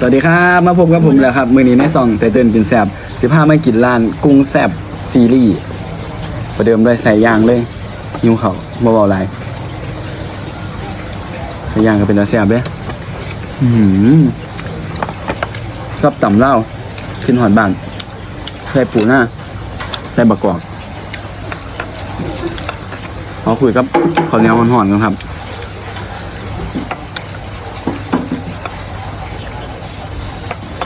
สวัสดีครับมาพบกับผมแล้วครับ มือนี้ในซองไตเติ้ลกินแซบสิพามากินร้านกุ้งแซบซีรีส์ประเดิมด้วยใส่ยางเลยหิวเขาบ่เบาๆไรใส่ยางก็เป็นตาแซบเด้ออื้อหือชอบต่ำเหล้าขึ้นหอดบานใส่ปูหน้าใส่บะกอกขอคุยกับข้าวเหนียวหอนๆกันครับ อืม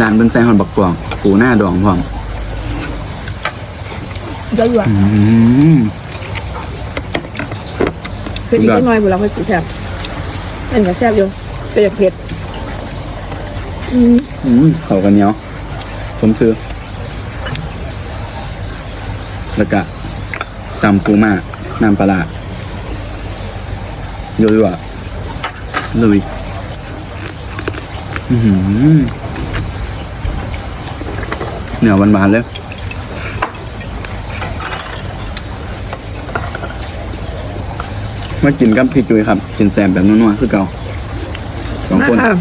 ร้านเบิ้งใส่หอนบักกวางปูหน้าดองพร้อมได้อยู่อะอืมคืออีกนิดหน่อยบุเราเพิ่นสิแซ่บอันก็แซ่บอยู่ก็อยากเผ็ดอืมอืมเขากันเหนียวสมซื้อแล้วก็ตำปูมาน้ำปลาร้าโยยวะลุยอือหือ เหนียวหวานๆเลยมากินกับพี่จุ้ยครับ กินแซมแบบนัวๆคือเก่าสองคนมาะ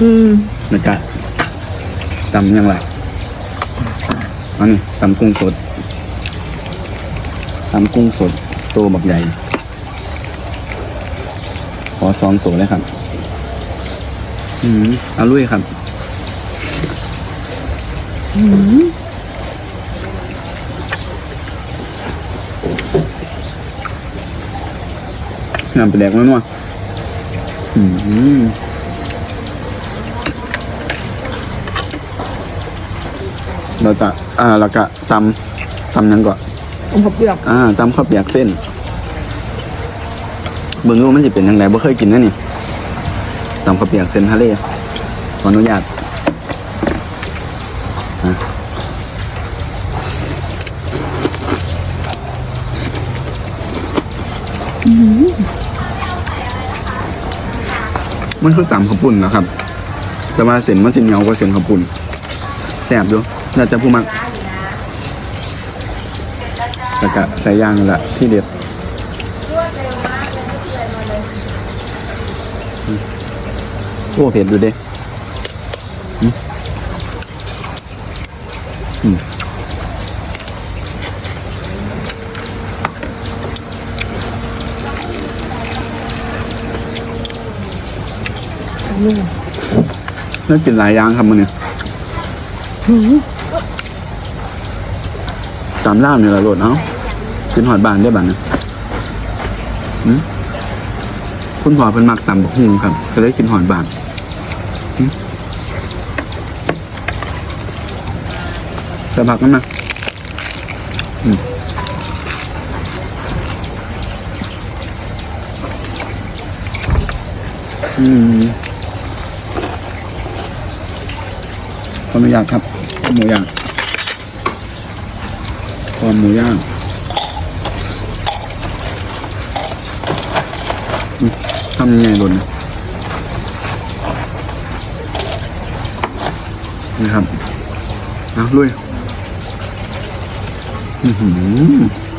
อืมแล้วก็ตำยังไงอันนี้ตำกุ้งสดตำกุ้งสดตัวบักใหญ่ ขอสองตัวเลยครับ อืมเอาลุยครับน้ำไปแดกนัวๆอืมเราจะอ่าเราก็ตำตำยังก่อนอมผักเปลือกอ่าตำข้าวเปียกเส้นเบิ่งรูมันจะเป็นยังไงบ่เคยกินนะนี่ ตำข้าวเปียกเส้นทะเลขออนุญาตอะมันคือตำข้าวปุ้นนะครับ แต่ว่าเส้นมันสิเหนียวกว่าเส้นข้าวปุ้นแซ่บอยู่น่าจะผู้มักแล้วก็ใส่ย่างละที่เด็ดอืม โอ้เผ็ดดูเด้อืมอืมนุ่มน่ากินหลายอย่างครับมันเนี่ยตามล่ามเนี่ยละโหลดเนาะกินหอดบานได้บ้านนะอืมคุณพ่อเพิ่นมักตำบักฮุงครับก็เลยกินหอดบาน อืมจะผักนั่นนะอืมอืมขออนุญาตครับหมูย่างคอหมูย่างทำยังไงหล่นนะ นี่ครับเอาลุยอื้อหือ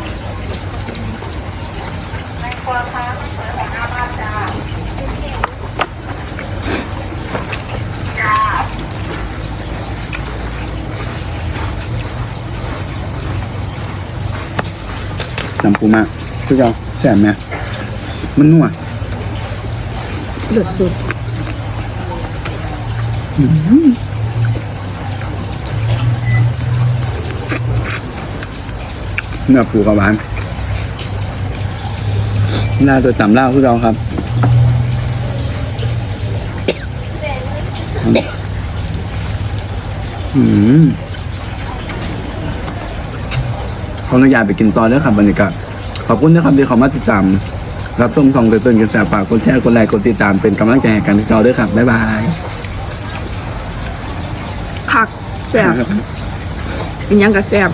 จำปูมากคือเราแสบไหมมันนัวเดือดสุด เนื้อปูกับหวานหน้าตัวต่ำเล่าคือเราครับอืมขออนุญาตไปกินตอนด้วยครับบรรยากาศขอบคุณนะครับที่เขามาติดตามรับชมทองเตือนกันแสบฝากกดแชร์กดไลค์กดติดตามเป็นกำลังใจให้กันที่เราด้วยครับ บ๊ายบายคักแซ่บอีกยังก็แซ่บ